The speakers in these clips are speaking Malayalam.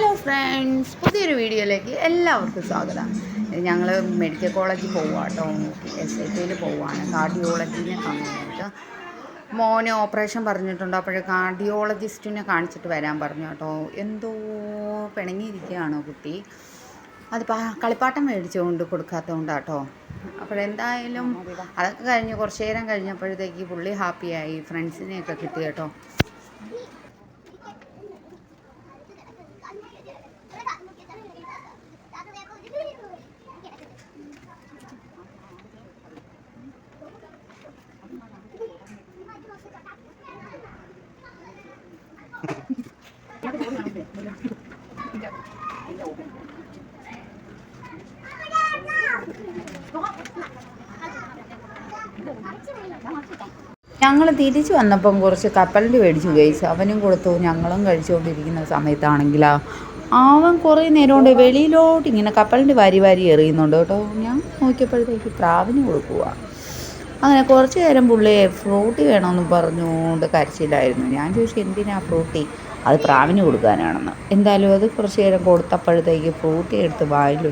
ഹലോ ഫ്രണ്ട്സ് പുതിയൊരു വീഡിയോയിലേക്ക് എല്ലാവർക്കും സ്വാഗതം. ഞങ്ങൾ മെഡിക്കൽ കോളേജിൽ പോവുക കേട്ടോ എസ് ഐ ടിയിൽ പോവുകയാണ് കാർഡിയോളജിനെ കാണിച്ചിട്ട്. മോനെ ഓപ്പറേഷൻ പറഞ്ഞിട്ടുണ്ട്. അപ്പോൾ കാർഡിയോളജിസ്റ്റിനെ കാണിച്ചിട്ട് വരാൻ പറഞ്ഞു കേട്ടോ എന്തോ പിണങ്ങിയിരിക്കുകയാണ് കുട്ടി? അത് കളിപ്പാട്ടം മേടിച്ചുകൊണ്ട് കൊടുക്കാത്തതുകൊണ്ട് കേട്ടോ അപ്പോഴെന്തായാലും അതൊക്കെ കഴിഞ്ഞ് കുറച്ച് നേരം കഴിഞ്ഞപ്പോഴത്തേക്ക് പുള്ളി ഹാപ്പിയായി ഫ്രണ്ട്സിനെയൊക്കെ കിട്ടി കേട്ടോ ഞങ്ങൾ തിരിച്ചു വന്നപ്പം കുറച്ച് കപ്പലിന്റെ മേടിച്ചു കഴിച്ചു. അവനും കൊടുത്തു. ഞങ്ങളും കഴിച്ചുകൊണ്ടിരിക്കുന്ന സമയത്താണെങ്കിലാ അവൻ കുറേ നേരം കൊണ്ട് വെളിയിലോട്ട് ഇങ്ങനെ കപ്പലിന്റെ വാരി വാരി എറിയുന്നുണ്ട് കേട്ടോ. ഞാൻ നോക്കിയപ്പോഴത്തേക്ക് പ്രാവിന് കൊടുക്കുക അങ്ങനെ കുറച്ച് നേരം പുള്ളിയെ ഫ്രൂട്ടി വേണമെന്ന് പറഞ്ഞുകൊണ്ട് കരച്ചിലായിരുന്നു. ഞാൻ ചോദിച്ചു എന്തിനാ ഫ്രൂട്ടി? അത് പ്രാവിന് കൊടുക്കാനാണെന്ന്. എന്തായാലും അത് കുറച്ച് നേരം കൊടുത്തപ്പോഴത്തേക്ക് ഫ്രൂട്ടി എടുത്ത് വായിൽ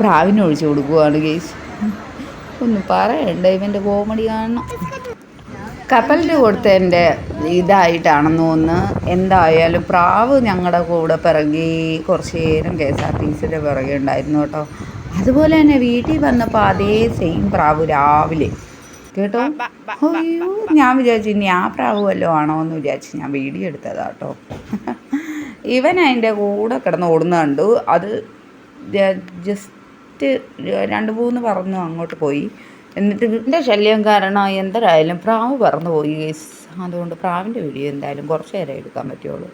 പ്രാവിന് ഒഴിച്ചു കൊടുക്കുവാണ് കേസ് ഒന്ന് പറയണ്ട ഇവന്റെ കോമഡി കാണണം. കപ്പലിന്റെ കൊടുത്തതിന്റെ ഇതായിട്ടാണെന്ന് തോന്നുന്നു. എന്തായാലും പ്രാവ് ഞങ്ങളുടെ കൂടെ പിറകി കുറച്ച് നേരം കെ എസ് ആർ ടി സിയുടെ പിറകെ ഉണ്ടായിരുന്നു കേട്ടോ. അതുപോലെ തന്നെ വീട്ടിൽ വന്നപ്പോൾ അതേ സെയിം പ്രാവ് രാവിലെ. കേട്ടോ? അയ്യോ ഞാൻ വിചാരിച്ചു ഇനി ആ പ്രാവ് വല്ലതും ആണോ എന്ന് വിചാരിച്ച്. ഞാൻ വീഡിയോ എടുത്തതാ കേട്ടോ ഇവൻ അതിന്റെ കൂടെ കിടന്ന് ഓടുന്ന കണ്ടു. അത് ജസ്റ്റ് രണ്ട് മൂന്ന് പറന്നു അങ്ങോട്ട് പോയി. എന്നിട്ട് ഇതിന്റെ ശല്യം കാരണം എന്തരായാലും പ്രാവ് പറന്നു പോയി അതുകൊണ്ട് പ്രാവിന്റെ വീഡിയോ എന്തായാലും കുറച്ച് നേരം എടുക്കാൻ പറ്റുള്ളൂ.